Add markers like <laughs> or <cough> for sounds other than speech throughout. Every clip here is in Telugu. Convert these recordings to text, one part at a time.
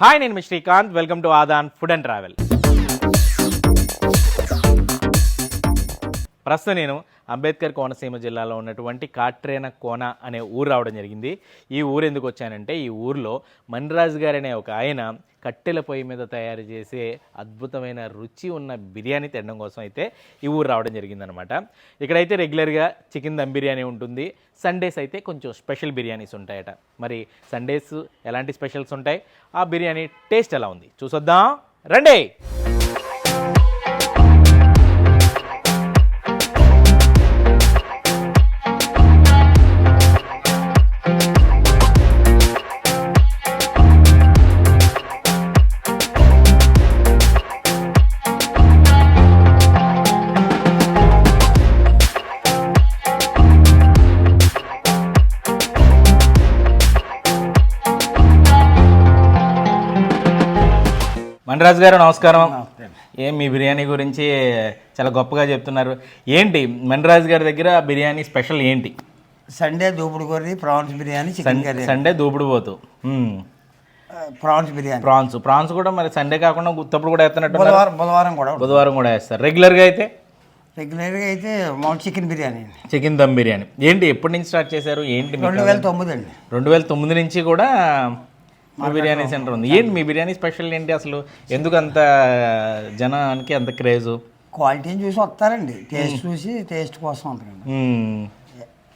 హాయ్ నేను మీ Srikanth. Welcome to Adaan food and travel ప్రస్తుతం నేను అంబేద్కర్ కోనసీమ జిల్లాలో ఉన్నటువంటి కాట్రేన కోన అనే ఊరు రావడం జరిగింది. ఈ ఊరు ఎందుకు వచ్చానంటే ఈ ఊరిలో మణిరాజు గారు అనే ఒక ఆయన కట్టెల పొయ్యి మీద తయారు చేసే అద్భుతమైన రుచి ఉన్న బిర్యానీ తినడం కోసం అయితే ఈ ఊరు రావడం జరిగిందనమాట ఇక్కడైతే రెగ్యులర్గా చికెన్ దమ్ బిర్యానీ ఉంటుంది. సండేస్ అయితే కొంచెం స్పెషల్ బిర్యానీస్ ఉంటాయట. మరి సండేస్ ఎలాంటి స్పెషల్స్ ఉంటాయి? ఆ బిర్యానీ టేస్ట్ ఎలా ఉంది? చూసొద్దాం. రండి! మణిరాజు గారు నమస్కారం. ఏం మీ బిర్యానీ గురించి చాలా గొప్పగా చెప్తున్నారు. ఏంటి మణిరాజు గారి దగ్గర బిర్యానీ స్పెషల్ ఏంటి? సండే దూపుడు కొర్రీ prawns biryani chicken curry. Sunday దూపుడు పోతు. ప్రాన్స్ బిర్యానీ. ప్రాన్స్. ప్రాన్స్ కూడా మరి సండే కాకుండా గుత్తప్పుడు కూడా వేస్తున్నట్టు బుధవారం బుధవారం కూడా. బుధవారం కూడా వేస్తారు. రెగ్యులర్గా అయితే? రెగ్యులర్గా అయితే మౌంట్ చికెన్ బిర్యానీ అండి. చికెన్ దమ్ బిర్యానీ. ఏంటి ఎప్పటి నుంచి స్టార్ట్ చేశారు? ఏంటి రెండు వేల తొమ్మిది అండి. రెండు వేల తొమ్మిది నుంచి కూడా మీ బిర్యానీ సెంటర్ ఉంది. ఏంటి మీ బిర్యానీ స్పెషల్ ఏంటి అసలు? ఎందుకు అంత జనానికి అంత క్రేజు? క్వాలిటీని చూసి వస్తారండి. టేస్ట్ చూసి టేస్ట్ కోసం ఉంటారండి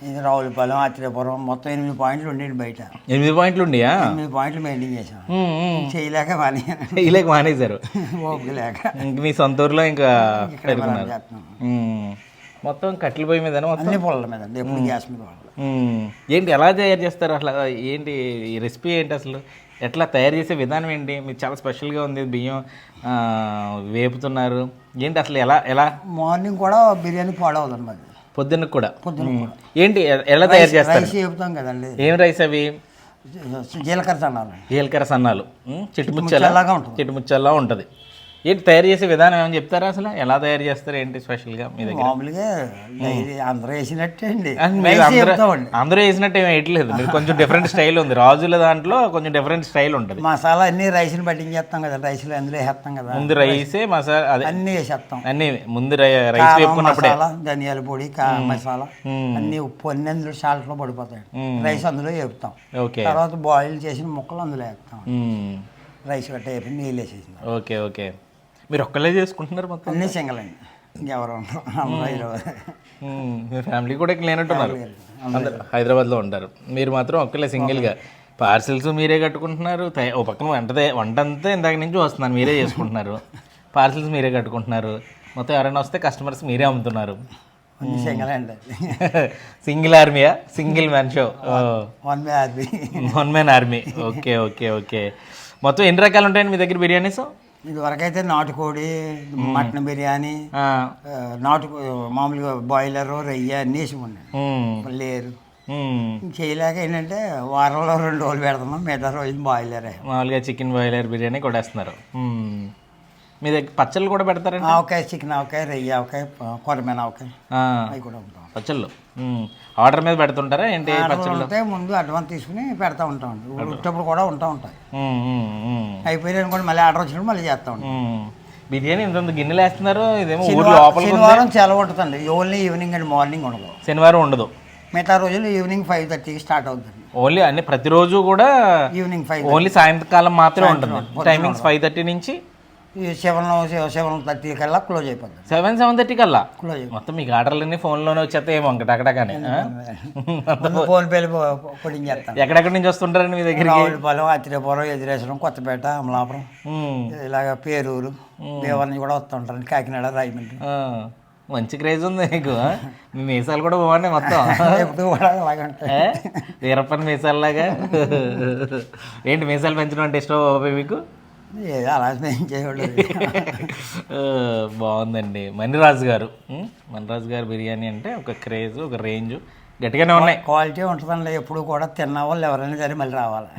ఇది రావులపాలెం ఆత్రేయపురం మొత్తం ఎనిమిది పాయింట్లు ఉండేది బయట. ఎనిమిది పాయింట్లు ఉండియా? ఎనిమిది పాయింట్లు మెయింటైన్ చేసాం చేయలేక పని ఇలాగ మానేశారు. <laughs> ఓపిక లేక. మీ సొంత ఊర్లో ఇంకా. మొత్తం కట్టెల పొయ్యి మీద మొత్తం? అన్ని పొలాల మీద ఎప్పుడు గ్యాస్ మీద. ఏంటి ఎలా తయారు చేస్తారు అసలు? ఏంటి ఈ రెసిపీ ఏంటి అసలు? ఎట్లా తయారు చేసే విధానం ఏంటి? మీరు చాలా స్పెషల్గా ఉంది బియ్యం వేపుతున్నారు. ఏంటి అసలు ఎలా ఎలా? మార్నింగ్ కూడా బిర్యానీ పాడవదండి మరి పొద్దున్న కూడా. ఏంటి ఎలా తయారు చేస్తారు? రైస్ చెప్తాం కదండి. ఏం రైస్ అవి? జీలకర్ర చన్నాలు జీలకర్ర సన్నాలు. మ్మ్? చిట్టుముచ్చలా? ముచ్చల్లాగా ఉంటుంది. చిట్టుముచ్చల్లా ఉంటుంది. ఏంటి తయారు చేసే విధానం ఏమైనా చెప్తారా అసలు? ఎలా తయారు చేస్తారు ఏంటి స్పెషల్గా మీ దగ్గర? మామూలుగా అందరూ వేసినట్టే అండి. అందరూ వేసినట్టు ఏమి వేయట్లేదు. మీరు కొంచెం డిఫరెంట్ స్టైల్ ఉంది. రాజుల దాంట్లో కొంచెం డిఫరెంట్ స్టైల్ ఉంటుంది. మసాలా అన్ని రైస్ని పట్టించేస్తాం కదా. రైస్లో అందులో వేసేస్తాం కదా. ముందు రైసే మసాలా అదే. అన్ని వేసేస్తాం. అన్ని ముందు రైస్ వేపుకున్నప్పుడే. మసాలా ధనియాల పొడి మసాలా అన్ని ఉప్పు అన్ని అందులో సాల్ట్లో పడిపోతాయి. రైస్ అందులో వేపుతాం. ఓకే. తర్వాత బాయిల్ చేసిన ముక్కలు అందులో వేస్తాం. రైస్ గట్ట వేపి నీళ్ళు వేసేసింది ఓకే ఓకే. మీరు ఒక్కళ్ళే చేసుకుంటున్నారు మొత్తం? అన్ని సింగల్ అండి ఇంకెవరు. మీ ఫ్యామిలీ కూడా ఇక్కడ లేనట్టున్నారు అందరు. హైదరాబాద్లో ఉంటారు. మీరు మాత్రం ఒక్కలే సింగిల్గా. పార్సిల్స్ మీరే కట్టుకుంటున్నారు. ఓ పక్కన వంట వంట అంతా ఇందాక నుంచి వస్తున్నాను మీరే చేసుకుంటున్నారు. పార్సిల్స్ మీరే కట్టుకుంటున్నారు. మొత్తం ఎవరైనా వస్తే కస్టమర్స్ మీరే అమ్ముతున్నారు. సింగల్ అండి <laughs> single ఆర్మీయా? Single man show? One మే అది one man army. Okay okay okay. మొత్తం ఎన్ని రకాలు ఉంటాయండి మీ దగ్గర బిర్యానీస్? ఇది వరకైతే నాటుకోడి మటన్ బిర్యానీ నాటు మామూలుగా బాయిలర్ రొయ్య అన్నీ వేసి ఉన్నాయి లేరు. చేయలేక ఏంటంటే వారంలో రెండు రోజులు పెడుతున్నాం మిగతా రోజులు బాయిలరే. మామూలుగా చికెన్ బాయిలర్ బిర్యానీ కూడా వేస్తున్నారు. మీ దగ్గర పచ్చళ్ళు కూడా పెడతారండి? ఆవకాయ చికెన్ ఆవకాయ రొయ్య ఆవకాయ కొరమైన ఆవకాయ. అవి కూడా ఉంటాం పచ్చళ్ళు. ఆర్డర్ మీద పెడుతుంటారా ఏంటి పచ్చళ్ళు? అంటే ముందు అడ్వాన్స్ తీసుకుని పెడతా ఉంటాం ఉట్టప్పుడు కూడా ఉంటా ఉంటాయి. అయిపోయిన కూడా మళ్ళీ ఆర్డర్ వచ్చినప్పుడు మళ్ళీ చేస్తా ఉంటాం. బిర్యానీ ఇంత గిన్నెలు వేస్తున్నారు ఇదేమో శనివారం సెలవు ఉంటుందండి ఓన్లీ ఈవినింగ్ అండ్ మార్నింగ్ ఉండదు శనివారం ఉండదు. మిగతా రోజులు ఈవినింగ్ ఫైవ్ థర్టీకి స్టార్ట్ అవుతుంది. ఓన్లీ అన్ని ప్రతిరోజు కూడా ఈవినింగ్ ఫైవ్ ఓన్లీ సాయంత్రకాలం మాత్రమే ఉంటుంది. టైమింగ్స్ ఫైవ్ థర్టీ నుంచి సెవెన్ సెవెన్ థర్టీ కల్లా క్లోజ్ అయిపోతుంది సెవెన్ సెవెన్ థర్టీ కల్లా క్లోజ్ మొత్తం మీకు ఆర్డర్లన్నీ ఫోన్లోనే వచ్చేస్తాయి ఏమో టకటకనే ముందు ఫోన్ పేలు పొడిని చేస్తాను ఎక్కడెక్కడి నుంచి వస్తుంటారండి మీ దగ్గరికి? రావులపాలెం అత్తిరేపురం ఎదిరేశ్వరం కొత్తపేట అమలాపురం. ఇలాగ పేరూరు దేవర్ నుంచి కూడా వస్తుంటారు కాకినాడ రాజమండ్రి ఆ, మంచి క్రేజ్ ఉంది మీకు ఆ? మీ మీసాలు కూడా బాగున్నాయి మొత్తం. ఎప్పుడు కూడా అలాగే? వీరప్పని మీసాలలాగా? ఏంటి మీసాలు పెంచడం అంటే ఇష్టం మీకు? ఏదో అలా <laughs> బాగుందండి. మణిరాజు గారు? మణిరాజు గారు బిర్యానీ అంటే ఒక క్రేజ్ ఒక రేంజ్. గట్టిగానే ఉన్నాయి. క్వాలిటీ ఉంటుందండి. ఎప్పుడు కూడా తిన్న వాళ్ళు ఎవరైనా సరే మళ్ళీ రావాలి.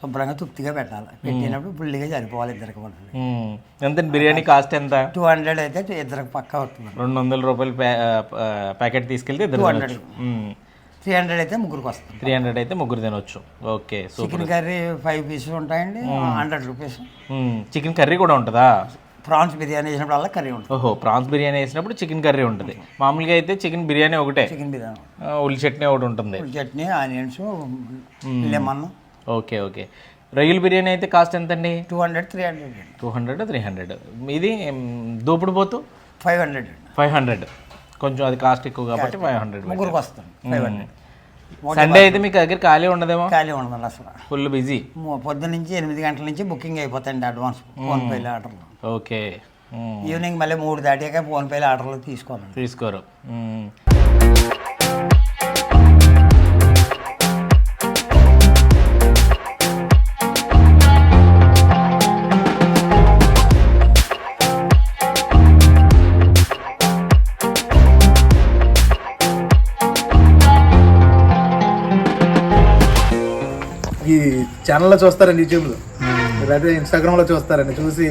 శుభ్రంగా తృప్తిగా పెట్టాలి. పెట్టినప్పుడు ఫుల్గా సరిపోవాలి ఇద్దరికి పడుతుంది ఉం. ఎంత బిర్యానీ కాస్ట్ ఎంత? టూ హండ్రెడ్ అయితే ఇద్దరికి పక్కా వస్తుంది. రెండు వందల రూపాయలు ప్యాకెట్ తీసుకెళ్తే ఇద్దరు తినొచ్చు. ఉం. త్రీ హండ్రెడ్ అయితే ముగ్గురికి వస్తుంది. త్రీ హండ్రెడ్ అయితే ముగ్గురు తినొచ్చు. Okay chicken curry five pieces ఉంటాయండి. హండ్రెడ్ రూపీస్ చికెన్ కర్రీ కూడా ఉంటుందా? ప్రాన్స్ బిర్యానీ చేసినప్పుడు కర్రీ ఉంటుంది. ఓహో ప్రాన్స్ బిర్యానీ వేసినప్పుడు చికెన్ కర్రీ ఉంటుంది. మామూలుగా అయితే చికెన్ బిర్యానీ ఒకటే. చికెన్ బిర్యానీ. ఉల్లి చట్నీ ఒకటి ఉంటుంది. Chutney onions lemon. Okay okay. రొయ్యల బిర్యానీ అయితే కాస్ట్ ఎంతండి? Two hundred three hundred two hundred three hundred ఇది దూపుడు పోతు? ఫైవ్ హండ్రెడ్ ఫైవ్ హండ్రెడ్ కొంచెం అది కాస్ట్ ఎక్కువ కాబట్టి ఫైవ్ హండ్రెడ్ ముగ్గురికి వస్తుంది ఫైవ్ హండ్రెడ్ సండే అయితే మీకు దగ్గర ఖాళీ ఉండదేమో? ఖాళీ ఉండదు అసలు. ఫుల్ బిజీ పొద్దున్న నుంచి ఎనిమిది గంటల నుంచి బుకింగ్ అయిపోతాయండి అడ్వాన్స్ ఫోన్పేలో ఆర్డర్లు. ఓకే. ఈవినింగ్ మళ్ళీ మూడు దాటాక ఫోన్పేలో ఆర్డర్లు తీసుకోవాలండి. తీసుకోరు. ఛానల్లో చూస్తారండి యూట్యూబ్లో లేదా ఇన్స్టాగ్రామ్లో చూస్తారండి. చూసి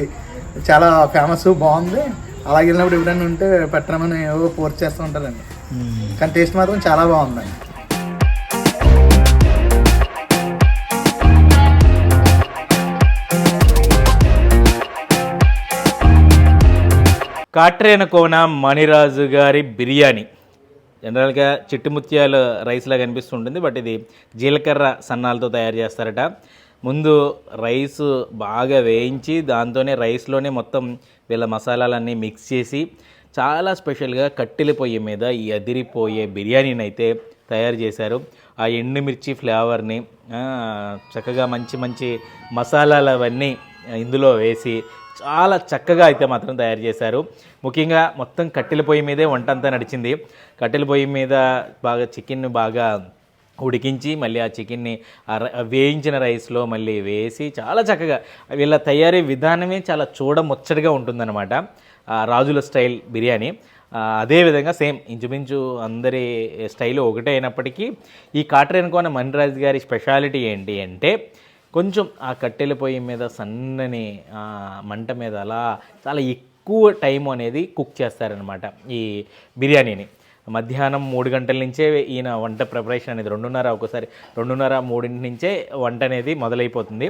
చాలా ఫేమస్ బాగుంది. అలాగే వెళ్ళినప్పుడు ఎప్పుడైనా ఉంటే పెట్టమని ఏవో పోస్ట్ చేస్తూ ఉంటారండి. కానీ టేస్ట్ మాత్రం చాలా బాగుందండి. కాట్రేన కోన మణిరాజు గారి బిర్యానీ. జనరల్గా చిట్టుముత్యాల రైస్లా కనిపిస్తుంటుంది బట్ ఇది జీలకర్ర సన్నాలతో తయారు చేస్తారట. ముందు రైస్ బాగా వేయించి దాంతోనే రైస్లోనే మొత్తం వీళ్ళ మసాలాలన్నీ మిక్స్ చేసి చాలా స్పెషల్గా కట్టెల పొయ్యి మీద ఈ అదిరిపోయే బిర్యానీని అయితే తయారు చేశారు. ఆ ఎండుమిర్చి ఫ్లేవర్ని చక్కగా మంచి మంచి మసాలాలు అవన్నీ ఇందులో వేసి చాలా చక్కగా అయితే మాత్రం తయారు చేశారు. ముఖ్యంగా మొత్తం కట్టెల పొయ్యి మీదే వంట అంతా నడిచింది. కట్టెల పొయ్యి మీద బాగా చికెన్ బాగా ఉడికించి మళ్ళీ ఆ చికెన్ని వేయించిన రైస్లో మళ్ళీ వేసి చాలా చక్కగా వీళ్ళ తయారీ విధానమే చాలా చూడముచ్చటగా ఉంటుందన్నమాట. రాజుల స్టైల్ బిర్యానీ. అదేవిధంగా సేమ్ ఇంచుమించు అందరి స్టైల్ ఒకటే అయినప్పటికీ ఈ కాటరేనుకోన మణిరాజ్ గారి స్పెషాలిటీ ఏంటి అంటే కొంచెం ఆ కట్టెల పొయ్యి మీద సన్నని మంట మీద అలా చాలా ఎక్కువ టైం అనేది కుక్ చేస్తారనమాట ఈ బిర్యానీని. మధ్యాహ్నం మూడు గంటల నుంచే ఈయన వంట ప్రిపరేషన్ అనేది రెండున్నర ఒకసారి రెండున్నర మూడింటి నుంచే వంట అనేది మొదలైపోతుంది.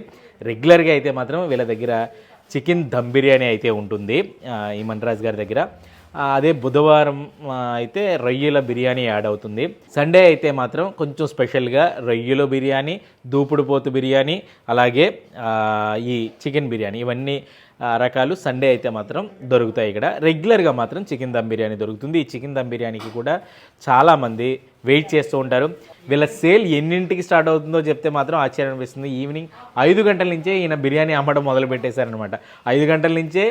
రెగ్యులర్గా అయితే మాత్రం వీళ్ళ దగ్గర చికెన్ దమ్ బిర్యానీ అయితే ఉంటుంది ఈ మన్రాజ్ గారి దగ్గర. అదే బుధవారం అయితే రొయ్యల బిర్యానీ యాడ్ అవుతుంది. సండే అయితే మాత్రం కొంచెం స్పెషల్గా రొయ్యల బిర్యానీ దూపుడు పోతు బిర్యానీ అలాగే ఈ చికెన్ బిర్యానీ ఇవన్నీ రకాలు సండే అయితే మాత్రం దొరుకుతాయి ఇక్కడ. రెగ్యులర్గా మాత్రం చికెన్ దమ్ బిర్యానీ దొరుకుతుంది. ఈ చికెన్ దమ్ బిర్యానీకి కూడా చాలామంది వెయిట్ చేస్తూ ఉంటారు. వీళ్ళ సేల్ ఎన్నింటికి స్టార్ట్ అవుతుందో చెప్తే మాత్రం ఆశ్చర్యం అనిపిస్తుంది. ఈవినింగ్ ఐదు గంటల నుంచే ఈయన బిర్యానీ అమ్మడం మొదలు పెట్టేశారనమాట ఐదు గంటల నుంచే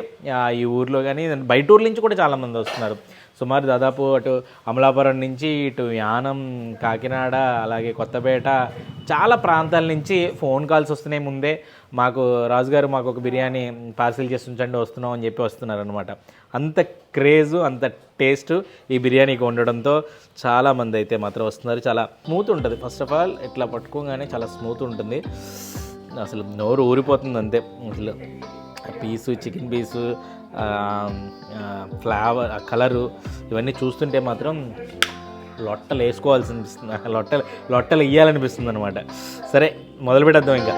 ఈ ఊర్లో కానీ బయట ఊర్ల నుంచి కూడా చాలామంది వస్తున్నారు. సుమారు దాదాపు అటు అమలాపురం నుంచి ఇటు యానం కాకినాడ అలాగే కొత్తపేట చాలా ప్రాంతాల నుంచి ఫోన్ కాల్స్ వస్తున్నాయి ముందే. మాకు రాజుగారు మాకు ఒక బిర్యానీ పార్సిల్ చేసి ఉంచండి వస్తున్నాం అని చెప్పి వస్తున్నారు అనమాట అంత క్రేజు అంత టేస్ట్ ఈ బిర్యానీకి ఉండడంతో చాలామంది అయితే మాత్రం వస్తున్నారు. చాలా స్మూత్ స్మూత్ ఉంటుంది. ఫస్ట్ ఆఫ్ ఆల్ ఇట్లా పట్టుకోగానే చాలా స్మూత్ ఉంటుంది. అసలు నోరు ఊరిపోతుంది అంతే. అసలు piece chicken piece flavour colour ఇవన్నీ చూస్తుంటే మాత్రం లొట్టలు వేసుకోవాల్సి అనిపిస్తుంది <laughs> లొట్టలు లొట్టలు వేయాలనిపిస్తుంది అనమాట సరే మొదలు పెట్టేద్దాం ఇంకా.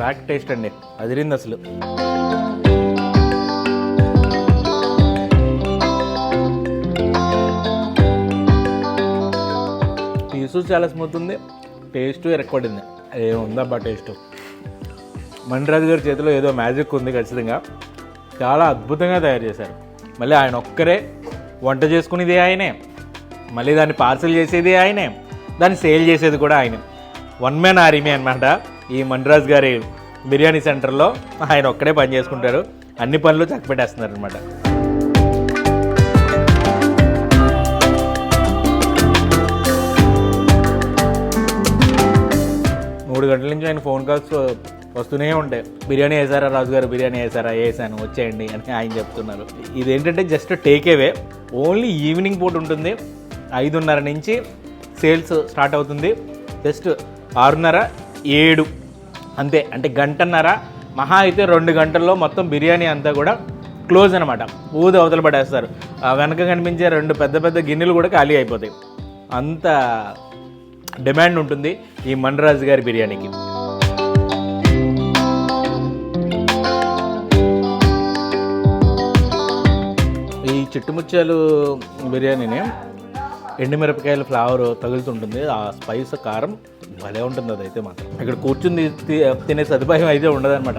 ర్యాక్ టేస్ట్ అండి. అదిరింది అసలు. పీసు చాలా స్మూత్ ఉంది. టేస్ట్ ఎరక్కొడింది ఏముందబ్బా టేస్ట్ మణిరాజు గారి చేతిలో ఏదో మ్యాజిక్ ఉంది ఖచ్చితంగా. చాలా అద్భుతంగా తయారు చేశారు. మళ్ళీ ఆయన ఒక్కరే వంట చేసుకునేది ఆయనే. మళ్ళీ దాన్ని పార్సల్ చేసేది ఆయనే. దాన్ని సేల్ చేసేది కూడా ఆయనే. వన్ మ్యాన్ ఆర్మీ అనమాట ఈ మణిరాజ్ గారి బిర్యానీ సెంటర్లో ఆయన ఒక్కడే పని చేసుకుంటారు. అన్ని పనులు చక్కపెట్టేస్తున్నారు అనమాట మూడు గంటల నుంచి ఆయన ఫోన్ కాల్స్ వస్తూనే ఉంటాయి. బిర్యానీ వేసారా రాజుగారు? బిర్యానీ వేసారా వేసాను వచ్చేయండి అని ఆయన చెప్తున్నారు. ఇదేంటంటే just take away only evening పూట ఉంటుంది. ఐదున్నర నుంచి సేల్స్ స్టార్ట్ అవుతుంది. జస్ట్ ఆరున్నర ఏడు. అంతే. అంటే గంటన్నర మహా అయితే రెండు గంటల్లో మొత్తం బిర్యానీ అంతా కూడా క్లోజ్ అనమాట. ఊది అవతల పడేస్తారు. ఆ వెనక కనిపించే రెండు పెద్ద పెద్ద గిన్నెలు కూడా ఖాళీ అయిపోతాయి. అంత డిమాండ్ ఉంటుంది ఈ మన్రాజు గారి బిర్యానీకి. ఈ చిట్టుముత్యాలు బిర్యానీని ఎండుమిరపకాయల ఫ్లేవర్ తగులుతుంటుంది. ఆ స్పైస్ కారం భలే ఉంటుంది అదైతే మాత్రం. ఇక్కడ కూర్చుని తినే సదుపాయం అయితే ఉండదన్నమాట.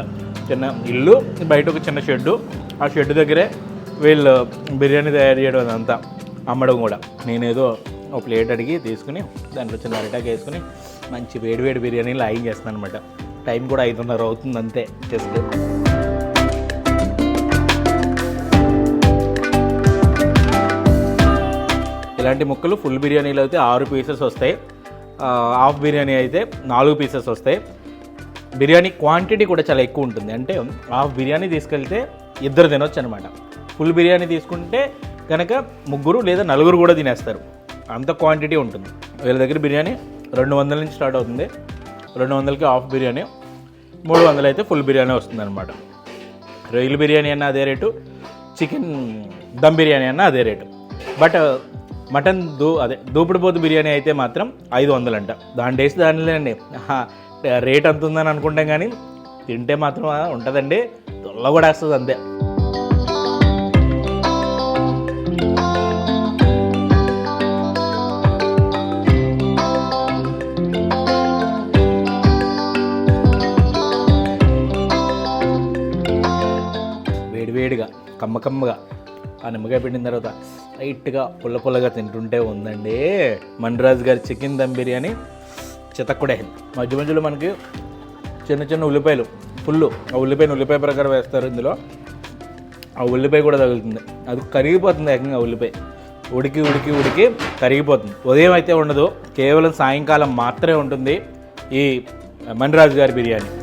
చిన్న ఇల్లు బయట ఒక చిన్న షెడ్డు. ఆ షెడ్ దగ్గరే వీళ్ళు బిర్యానీ తయారు చేయడం అదంతా. అమ్మడం కూడా. నేనేదో ఒక ప్లేట్ అడిగి తీసుకుని దాంట్లో చిన్న అరిటాక్ వేసుకుని మంచి వేడి వేడి బిర్యానీ లాయింగ్ చేస్తాను అనమాట టైం కూడా ఐదున్నర అవుతుంది అంతే జస్ట్. ఇలాంటి ముక్కలు ఫుల్ బిర్యానీలో అయితే ఆరు పీసెస్ వస్తాయి. హాఫ్ బిర్యానీ అయితే నాలుగు పీసెస్ వస్తాయి. బిర్యానీ క్వాంటిటీ కూడా చాలా ఎక్కువ ఉంటుంది. అంటే హాఫ్ బిర్యానీ తీసుకెళ్తే ఇద్దరు తినొచ్చు అనమాట ఫుల్ బిర్యానీ తీసుకుంటే కనుక ముగ్గురు లేదా నలుగురు కూడా తినేస్తారు. అంత క్వాంటిటీ ఉంటుంది. వీళ్ళ దగ్గర బిర్యానీ రెండు వందల నుంచి స్టార్ట్ అవుతుంది. రెండు వందలకి హాఫ్ బిర్యానీ మూడు వందలు అయితే ఫుల్ బిర్యానీ వస్తుంది అనమాట రొయ్యల బిర్యానీ అన్న అదే రేటు చికెన్ దమ్ బిర్యానీ అన్న అదే రేటు. బట్ మటన్ దూ అదే దూపుడుపోతు బిర్యానీ అయితే మాత్రం ఐదు వందలంట. దాని టేస్ట్ దానిలేనండి. రేట్ అంత ఉందని అనుకుంటాం కానీ తింటే మాత్రం ఉంటుందండి. తొల్ల కూడా వస్తుంది అంతే. కమ్మ కమ్మగా ఆ నిమ్మకాయ పెట్టిన తర్వాత లైట్గా పుల్ల పుల్లగా తింటుంటే ఉందండి. మండ్రాజ్ గారి చికెన్ దమ్ బిర్యానీ చితక్కుడే. మధ్య మధ్యలో మనకి చిన్న చిన్న ఉల్లిపాయలు ఫుల్ ఆ ఉల్లిపాయను ఉల్లిపాయ ప్రకారం వేస్తారు ఇందులో. ఆ ఉల్లిపాయ కూడా తగులుతుంది. అది కరిగిపోతుంది ఏకంగా ఉల్లిపాయ. ఉడికి ఉడికి ఉడికి కరిగిపోతుంది. ఉదయం అయితే ఉండదు. కేవలం సాయంకాలం మాత్రమే ఉంటుంది ఈ మణిరాజు గారి బిర్యానీ.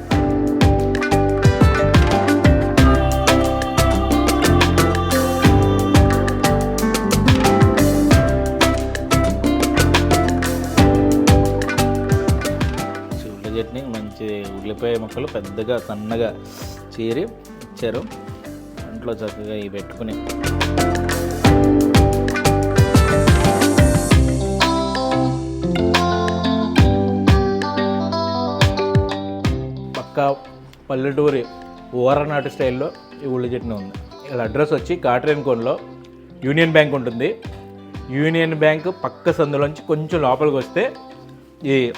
ముక్కలు పెద్దగా సన్నగా చీరి ఇచ్చారు. ఇంట్లో చక్కగా ఇవి పెట్టుకుని. పక్కా పల్లెటూరి ఊరనాటి స్టైల్లో ఈ ఉల్లి చట్నీ ఉంది. ఇలా అడ్రస్ వచ్చి కాటరేన్ కోన్లో యూనియన్ బ్యాంక్ ఉంటుంది. యూనియన్ బ్యాంక్ పక్క సందులోంచి కొంచెం లోపలికి వస్తే ఈ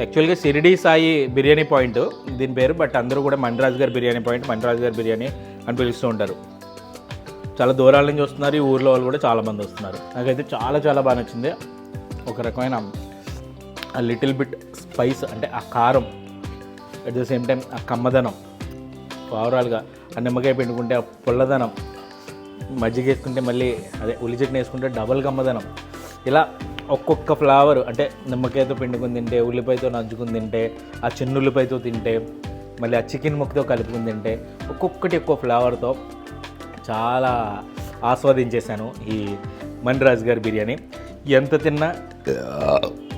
యాక్చువల్గా షిరిడి సాయి బిర్యానీ పాయింట్ దీని పేరు బట్ అందరూ కూడా మణిరాజు గారి బిర్యానీ పాయింట్ మణిరాజు గారి బిర్యానీ అని పిలుస్తూ ఉంటారు. చాలా దూరాల నుంచి వస్తున్నారు. ఈ ఊర్లో వాళ్ళు కూడా చాలామంది వస్తున్నారు. నాకైతే చాలా చాలా బాగా నచ్చింది. ఒక రకమైన ఆ లిటిల్ బిట్ స్పైస్ అంటే ఆ కారం అట్ ద సేమ్ టైం ఆ కమ్మదనం ఓవరాల్గా ఆ నిమ్మకాయ పిండుకుంటే ఆ పుల్లదనం మజ్జిగ వేసుకుంటే మళ్ళీ అదే ఉల్లి చట్నీ వేసుకుంటే డబల్ కమ్మదనం. ఇలా ఒక్కొక్క ఫ్లేవర్ అంటే నిమ్మకాయతో పిండుకుని తింటే ఉల్లిపాయతో నంచుకుని తింటే ఆ చిన్న ఉల్లిపాయతో తింటే మళ్ళీ ఆ చికెన్ ముక్కతో కలుపుకుని తింటే ఒక్కొక్కటి ఒక్కో ఫ్లేవర్తో చాలా ఆస్వాదించేశాను ఈ మణిరాజ్ గారి బిర్యానీ. ఎంత తిన్నా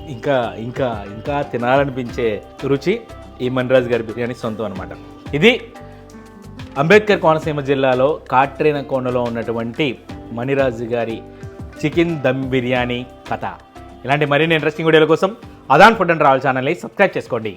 ఇంకా ఇంకా ఇంకా తినాలనిపించే రుచి ఈ మణిరాజ్ గారి బిర్యానీ సొంతం అనమాట ఇది అంబేద్కర్ కోనసీమ జిల్లాలో కాట్రేన కోనలో ఉన్నటువంటి మణిరాజు గారి చికెన్ దమ్ బిర్యానీ కథ. ఇలాంటి మరిన్ని ఇంట్రెస్టింగ్ వీడియోల కోసం అదాన్ ఫుడ్ అండ్ ట్రావెల్ ఛానల్ని సబ్స్క్రైబ్ చేసుకోండి.